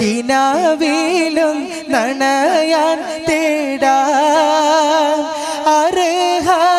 കിനാവിലും നണയാൻ തേടാ. അർഹാ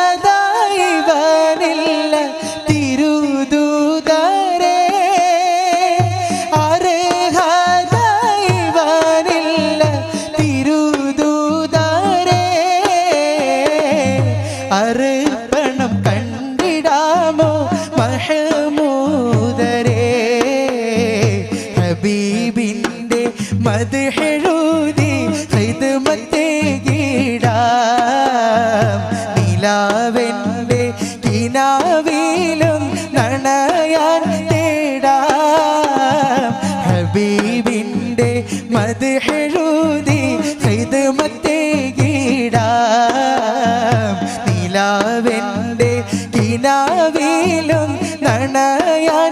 നടാം നിലാവെന്റെ കിനാവിലും നണയാൻ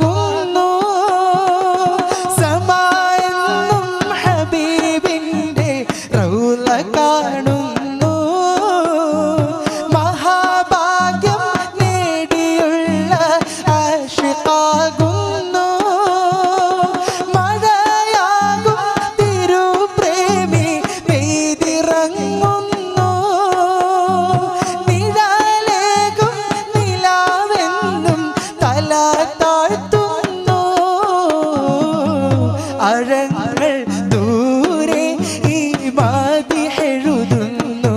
গো അരങ്ങൾ ദൂരെ ഈ മാതി എഴുതുന്നു.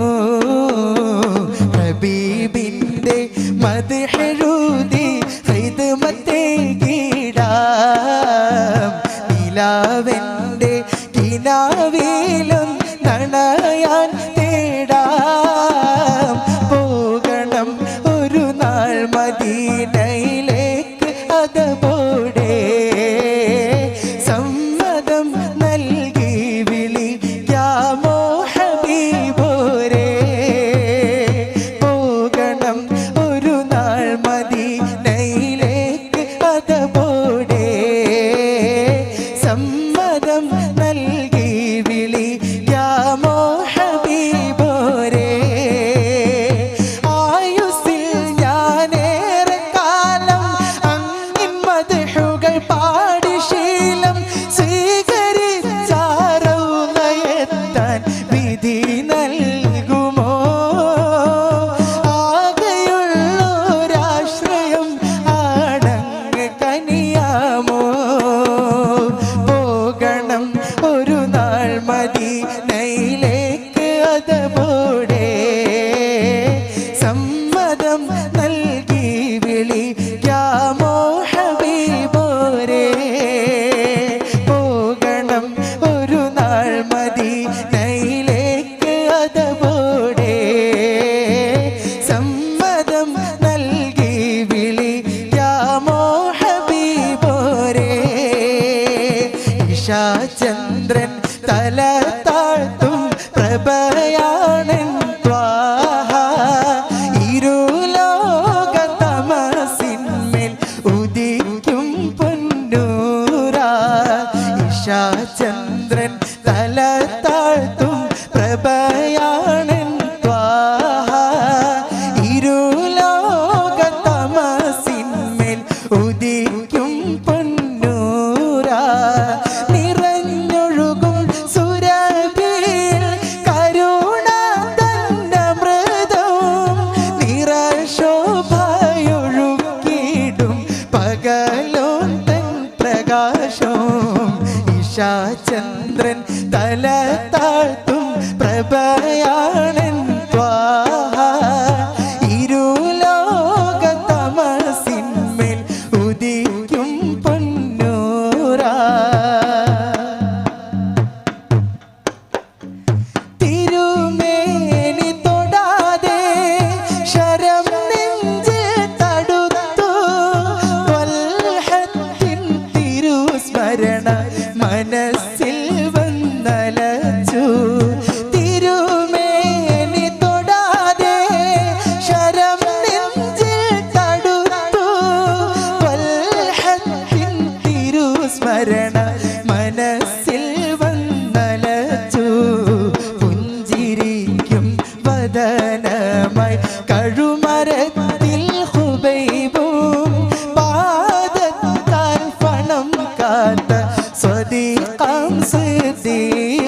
ഹബീബിന്റെ മതിഹെഴുതി ഹൈതമത്തെ കീടാം നിലാവെന്റെ കിനാവിലും നണയാൻ തേടാം. പകലോ തൻ പ്രകാശവും ഇഷാചന്ദ്രൻ തല താഴ്ത്തും പ്രഭയാണൻ ഇരുലോക ഉദിക്കും പൊന്നൂറാ സ്മരണ മനസ്സിൽ വന്നലച്ചു. തിരുമേനി തൊടാതെ ശരം നെഞ്ചിൽ തടുത്തു. കൊല്ലത്തിൻ തിരുസ്മരണ മനസ്സിൽ से दी